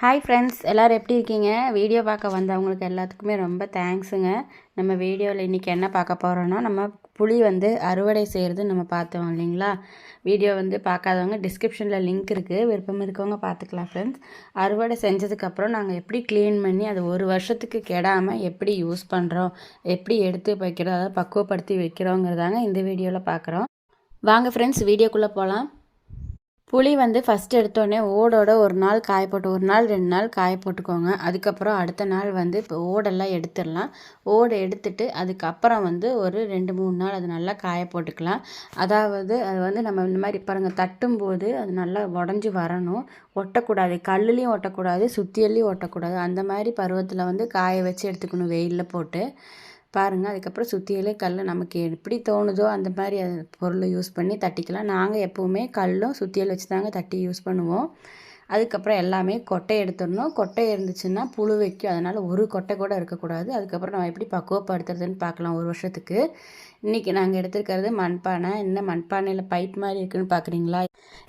Hi friends எல்லோரும் எப்படி இருக்கீங்க? வீடியோ பார்க்க வந்தவங்களுக்கு எல்லாத்துக்குமே ரொம்ப தேங்க்ஸுங்க நம்ம வீடியோவில் இன்றைக்கி என்ன பார்க்க போகிறோன்னா நம்ம புளி வந்து அறுவடை செய்கிறது நம்ம பார்த்தோம் இல்லைங்களா? வீடியோ வந்து பார்க்காதவங்க டிஸ்கிரிப்ஷனில் லிங்க் இருக்குது விருப்பம் இருக்கவங்க பார்த்துக்கலாம் ஃப்ரெண்ட்ஸ் அறுவடை செஞ்சதுக்கப்புறம் நாங்கள் எப்படி க்ளீன் பண்ணி அதை ஒரு வருஷத்துக்கு கெடாமல் எப்படி யூஸ் பண்ணுறோம் எப்படி எடுத்து வைக்கிறோம் அதை பக்குவப்படுத்தி வைக்கிறோங்கிறதாங்க இந்த வீடியோவில் பார்க்குறோம். வாங்க ஃப்ரெண்ட்ஸ் வீடியோக்குள்ளே போகலாம் புளி வந்து ஃபஸ்ட் எடுத்தோடனே ஓடோட ஒரு நாள் காய போட்டு ஒரு நாள் ரெண்டு நாள் காய போட்டுக்கோங்க. அதுக்கப்புறம் அடுத்த நாள் வந்து இப்போ ஓடெல்லாம் எடுத்துடலாம். ஓடை எடுத்துட்டு அதுக்கப்புறம் வந்து ஒரு ரெண்டு மூணு நாள் அது நல்லா காய போட்டுக்கலாம். அதாவது அது வந்து நம்ம இந்த மாதிரி பாருங்கள் தட்டும்போது அது நல்லா உடஞ்சி வரணும். ஒட்டக்கூடாது. கல்லுலேயும் ஒட்டக்கூடாது சுத்தியல்லையும் ஒட்டக்கூடாது. அந்த மாதிரி பருவத்தில் வந்து காய வச்சு எடுத்துக்கணும் வெயிலில் போட்டு. பாருங்கள் அதுக்கப்புறம் சுற்றியிலே கல் நமக்கு எப்படி தோணுதோ அந்த மாதிரி அது பொருளை யூஸ் பண்ணி தட்டிக்கலாம். நாங்கள் எப்போவுமே கல்லும் சுத்தியல் வச்சு தாங்க தட்டி யூஸ் பண்ணுவோம். அதுக்கப்புறம் எல்லாமே கொட்டை எடுத்துடணும். கொட்டை இருந்துச்சுன்னா புழு வைக்கும். அதனால் ஒரு கொட்டை கூட இருக்கக்கூடாது. அதுக்கப்புறம் நம்ம எப்படி பக்குவப்படுத்துறதுன்னு பார்க்கலாம் ஒரு வருஷத்துக்கு. இன்றைக்கி நாங்கள் எடுத்துருக்கிறது மண்பானை. இந்த மண்பானையில் பைப் மாதிரி இருக்குதுன்னு பார்க்குறீங்களா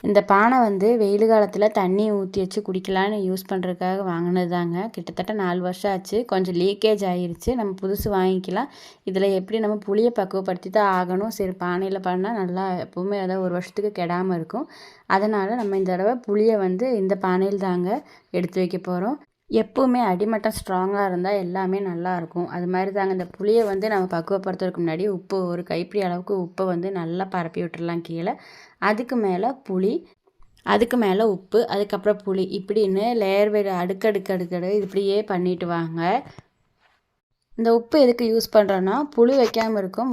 இந்த பானை வந்து வெயில் காலத்தில் தண்ணி ஊற்றி வச்சு குடிக்கலான்னு யூஸ் பண்ணுறதுக்காக வாங்கினது தாங்க கிட்டத்தட்ட நாலு வருஷம் ஆச்சு. கொஞ்சம் லீக்கேஜ் ஆகிருச்சு நம்ம புதுசு வாங்கிக்கலாம். இதில் எப்படி நம்ம புளியை பக்குவப்படுத்தி தான் ஆகணும். சரி பானையில் பண்ணால் நல்லா எப்போவுமே அதாவது ஒரு வருஷத்துக்கு கெடாமல் இருக்கும். அதனால் நம்ம இந்த தடவை புளியை வந்து இந்த இந்த பானையில் தாங்க எடுத்து வைக்க போகிறோம் எப்போவுமே அடிமட்டம் ஸ்ட்ராங்காக இருந்தால் எல்லாமே நல்லாயிருக்கும் அது மாதிரி தாங்க இந்த புளியை வந்து நம்ம பக்குவப்படுத்துறதுக்கு முன்னாடி உப்பு ஒரு கைப்பிடி அளவுக்கு உப்பை வந்து நல்லா பரப்பி விட்டுடலாம் கீழே. அதுக்கு மேலே புளி அதுக்கு மேலே உப்பு அதுக்கப்புறம் புளி. இப்படின்னு லேயர் வேறு அடுக்கடுக்கு அடுக்கடு இப்படியே பண்ணிட்டு வாங்க. இந்த உப்பு எதுக்கு யூஸ் பண்ணுறோன்னா புளி வைக்காமல் இருக்கும்.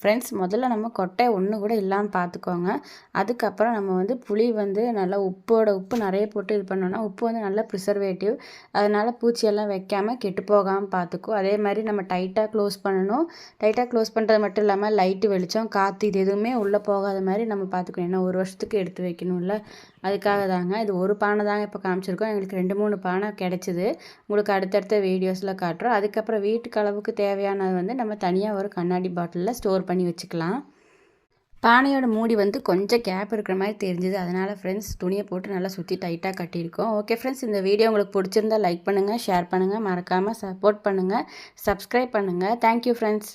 ஃப்ரெண்ட்ஸ் முதல்ல நம்ம கொட்டை ஒன்று கூட இல்லாமல் பார்த்துக்கோங்க அதுக்கப்புறம் நம்ம வந்து புளி வந்து நல்லா உப்போட உப்பு நிறைய போட்டு இது பண்ணோன்னா உப்பு வந்து நல்லா ப்ரிசர்வேட்டிவ் அதனால் பூச்சியெல்லாம் வைக்காமல் கெட்டு போகாமல் பார்த்துக்கும் அதே மாதிரி நம்ம டைட்டாக க்ளோஸ் பண்ணணும். டைட்டாக க்ளோஸ் பண்ணுறது மட்டும் இல்லாமல் லைட்டு வெளிச்சம் காற்று இது எதுவுமே உள்ளே போகாத மாதிரி நம்ம பார்த்துக்கணும் ஏன்னா ஒரு வருஷத்துக்கு எடுத்து வைக்கணும்ல. அதுக்காக தாங்க. இது ஒரு பானை தாங்க இப்போ காமிச்சிருக்கோம். எங்களுக்கு ரெண்டு மூணு பானை கிடச்சிது. உங்களுக்கு அடுத்தடுத்த வீடியோஸில் காட்டுறோம். அதுக்கப்புறம் வீட்டுக்கு அளவுக்கு தேவையானது வந்து நம்ம தனியாக ஒரு கண்ணாடி பாட்டிலில் ஸ்டோர் பண்ணி வச்சுக்கலாம். பானையோட மூடி வந்து கொஞ்சம் கேப் இருக்கிற மாதிரி தெரிஞ்சுது. அதனால் ஃப்ரெண்ட்ஸ் துணியை போட்டு நல்லா சுற்றி டைட்டாக கட்டியிருக்கோம். ஓகே ஃப்ரெண்ட்ஸ் இந்த வீடியோ உங்களுக்கு பிடிச்சிருந்தா லைக் பண்ணுங்கள் ஷேர் பண்ணுங்கள் மறக்காமல் சப்போர்ட் பண்ணுங்கள் சப்ஸ்கிரைப் பண்ணுங்கள் தேங்க்யூ ஃப்ரெண்ட்ஸ்